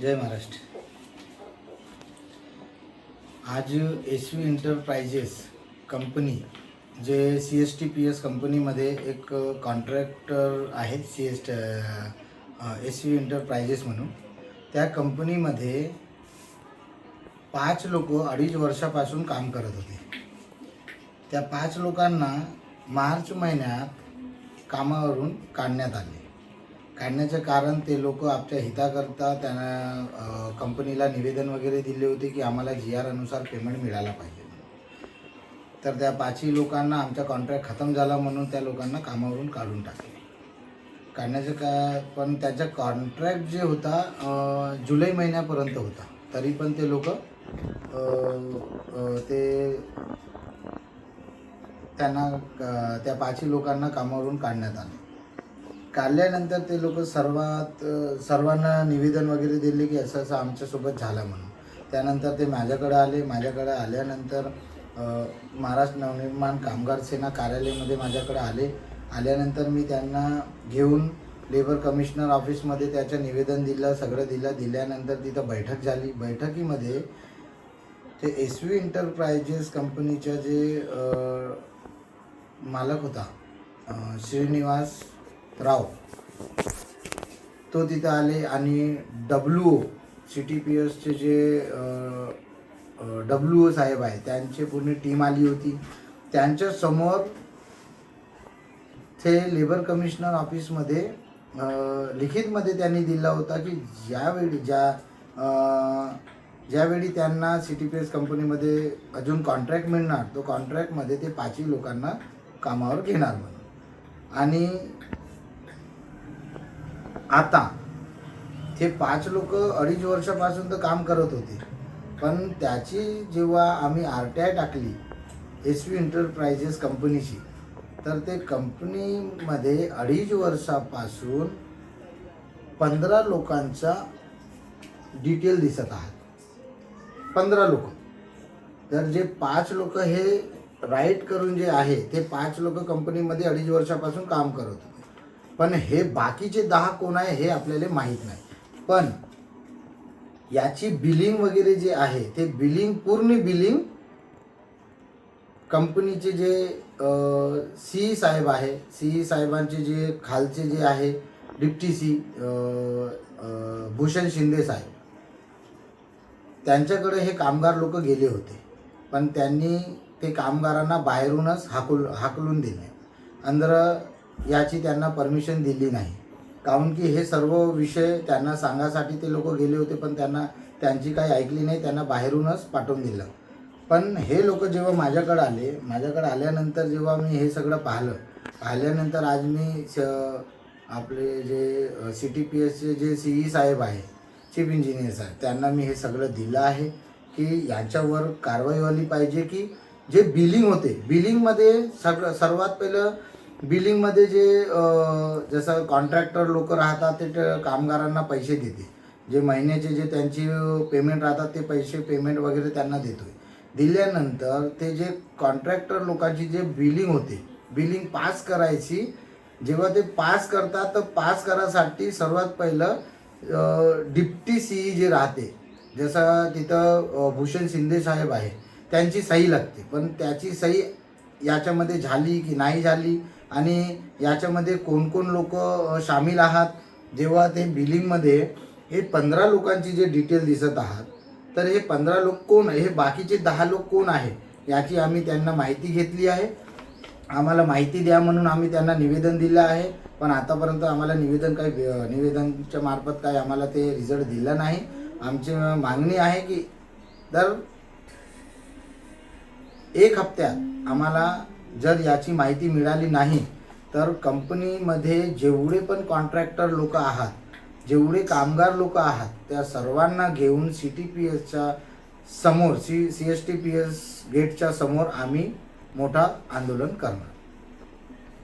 जय महाराष्ट्र. आज S V enterprises company J C S T P S कंपनीमध्ये एक contractor आहेत C S S V enterprises म्हणून. त्या कंपनीमध्ये पाच लोक अडीच वर्षापासून काम करत होते. त्या पाच लोकांना मार्च महिन्यात कामावरून काढण्यात आले. काढण्याचं कारण ते लोक आपल्या हिताकरता त्यांना कंपनीला निवेदन वगैरे दिले होते की आम्हाला जी आर अनुसार पेमेंट मिळाला पाहिजे तर त्या पाचही लोकांना आमचा कॉन्ट्रॅक्ट खतम झाला म्हणून त्या लोकांना कामावरून काढून टाकले. काढण्याचं का पण त्याचा कॉन्ट्रॅक्ट जे होता जुलै महिन्यापर्यंत होता. तरी पण ते लोक ते त्यांना त्या पाचही लोकांना कामावरून काढण्यात आले. काढल्यानंतर ते लोक सर्वात सर्वांना निवेदन वगैरे दिले की असं असं आमच्यासोबत झालं म्हणून. त्यानंतर ते माझ्याकडे आले. माझ्याकडे आल्यानंतर महाराष्ट्र नवनिर्माण कामगार सेना कार्यालयामध्ये माझ्याकडे आले. आल्यानंतर मी त्यांना घेऊन लेबर कमिशनर ऑफिसमध्ये त्याचं निवेदन दिलं सगळं दिलं. दिल्यानंतर तिथं बैठक झाली. बैठकीमध्ये ते एस व्ही एंटरप्राइजेस कंपनीच्या जे मालक होता श्रीनिवास राव. तो तिथं आले आणि W O C T P एसचे जे डब्ल्यू ओ साहेब आहे त्यांची पूर्ण टीम आली होती. त्यांच्यासमोर ते लेबर कमिशनर ऑफिसमध्ये लिखितमध्ये त्यांनी दिला होता की ज्यावेळी ज्या ज्यावेळी त्यांना सी टी पी एस कंपनीमध्ये अजून कॉन्ट्रॅक्ट मिळणार तो कॉन्ट्रॅक्टमध्ये ते पाचही लोकांना कामावर घेणार म्हणून. आणि आता हे पाच लोक अडीच वर्षापासून तर काम करत होते. पण त्याची जेव्हा आम्ही आर टी आय टाकली एस व्ही एंटरप्राइजेस कंपनीची तर ते कंपनीमध्ये अडीच वर्षापासून पंधरा लोकांचा डिटेल दिसत आहात. पंधरा लोक. तर जे पाच लोक हे राईट करून जे आहे ते पाच लोक कंपनीमध्ये अडीच वर्षापासून काम करत होते. पण हे बाकीचे दहा कोण आहे हे आपल्याला माहीत नाही. पण याची बिलिंग वगैरे जे आहे ते बिलिंग पूर्ण बिलिंग कंपनीचे जे सी साहेब आहे. सी साहेबांचे जे खालचे जे आहे डिप्टी सी भूषण शिंदे साहेब. त्यांच्याकडे हे कामगार लोक गेले होते. पण त्यांनी ते कामगारांना बाहेरूनच हाकल हाकलून दिले. अंदर याची त्यांना परमिशन दिली नाही. काहून की हे सर्व विषय त्यांना सांगासाठी ते लोक गेले होते पण त्यांना त्यांची काही ऐकली नाही त्यांना बाहेरूनच पाठवून दिलं. पण हे लोक जेव्हा माझ्याकडे आले माझ्याकडे आल्यानंतर जेव्हा मी हे सगळं पाहिलं पाहिल्यानंतर आज मी स आपले जे सी टी पी एसचे जे सी ई साहेब आहे चीफ इंजिनियर साहेब त्यांना मी हे सगळं दिलं आहे की याच्यावर कारवाई व्हायला पाहिजे की जे बिलिंग होते. बिलिंगमध्ये सगळं सर्वात पहिलं बिलिंगमध्ये जे जसं कॉन्ट्रॅक्टर लोक राहतात ते कामगारांना पैसे देते. जे महिन्याचे जे त्यांची पेमेंट राहतात ते पैसे पेमेंट वगैरे त्यांना देतोय. दिल्यानंतर ते जे कॉन्ट्रॅक्टर लोकांची जे बिलिंग होते बिलिंग पास करायची जेव्हा ते पास करतात तर पास करायसाठी सर्वात पहिलं डिप्टी सी जे राहते जसं तिथं भूषण शिंदे साहेब आहे त्यांची सही लागते. पण त्याची सही याच्यामध्ये झाली की नाही झाली आणि याच्यामध्ये कोण कोण लोक सामील आहात जेव्हा ते बिलिंगमध्ये हे पंधरा लोकांची जे डिटेल दिसत आहात तर हे पंधरा लोक कोण हे बाकीचे दहा लोक कोण आहे याची आम्ही त्यांना माहिती घेतली आहे. आम्हाला माहिती द्या म्हणून आम्ही त्यांना निवेदन दिलं आहे. पण आतापर्यंत आम्हाला निवेदन काही निवेदनच्या मार्फत काही आम्हाला ते रिझल्ट दिला नाही. आमची मागणी आहे की दर एक हप्त्यात आम्हाला जर याची माहिती मिळाली नाही तर कंपनीमध्ये जेवढे पण कॉन्ट्रॅक्टर लोक आहात जेवढे कामगार लोक आहात त्या सर्वांना घेऊन सी टी पी एसच्या समोर C C S T P S गेटच्या समोर आम्ही मोठा आंदोलन करणार.